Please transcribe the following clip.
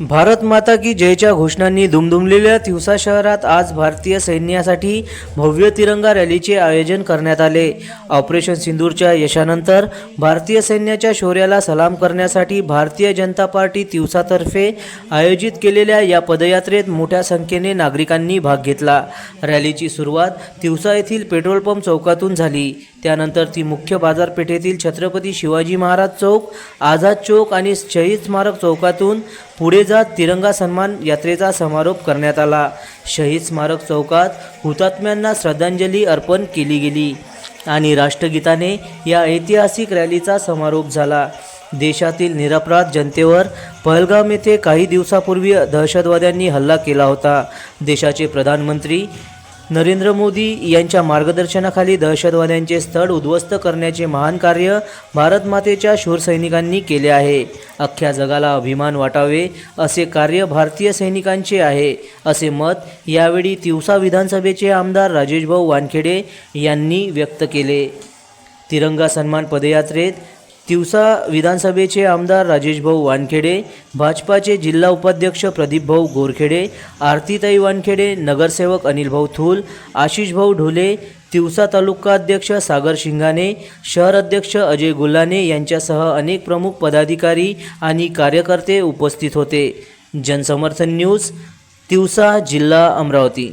भारत माता की जयच्या घोषणांनी दुमदुमलेल्या तिवसा शहरात आज भारतीय सैन्यासाठी भव्य तिरंगा रॅलीचे आयोजन करण्यात आले. ऑपरेशन सिंदूरच्या यशानंतर भारतीय सैन्याच्या शौर्याला सलाम करण्यासाठी भारतीय जनता पार्टी तिवसातर्फे आयोजित केलेल्या या पदयात्रेत मोठ्या संख्येने नागरिकांनी भाग घेतला. रॅलीची सुरुवात तिवसा येथील पेट्रोल पंप चौकातून झाली. त्यानंतर ती मुख्य बाजारपेठेतील छत्रपती शिवाजी महाराज चौक आझाद चौक आणि शहीद स्मारक चौकातून पुढे जात तिरंगा सन्मान यात्रेचा समारोप करण्यात आला. शहीद स्मारक चौकात हुतात्म्यांना श्रद्धांजली अर्पण केली गेली आणि राष्ट्रगीताने या ऐतिहासिक रॅलीचा समारोप झाला. देशातील निरपराध जनतेवर पहलगाम येथे काही दिवसापूर्वी दहशतवाद्यांनी हल्ला केला होता. देशाचे प्रधानमंत्री नरेंद्र मोदी यांच्या मार्गदर्शनाखाली दहशतवाद्यांचे स्थळ उद्ध्वस्त करण्याचे महान कार्य भारत मातेच्या शूर सैनिकांनी केले आहे. अख्ख्या जगाला अभिमान वाटावे असे कार्य भारतीय सैनिकांचे आहे असे मत यावेळी तिवसा विधानसभेचे आमदार राजेशभाऊ वानखेडे यांनी व्यक्त केले. तिरंगा सन्मान पदयात्रेत तिवसा विधानसभेचे आमदार राजेशभाऊ वानखेडे भाजपाचे जिल्हा उपाध्यक्ष प्रदीपभाऊ गोरखेडे आरतीताई वानखेडे नगरसेवक अनिलभाऊ थूल आशिषभाऊ ढोले तिवसा तालुका अध्यक्ष सागर शिंगाने शहर अध्यक्ष अजय गुल्हाने यांच्यासह अनेक प्रमुख पदाधिकारी आणि कार्यकर्ते उपस्थित होते. जनसमर्थन न्यूज तिवसा जिल्हा अमरावती.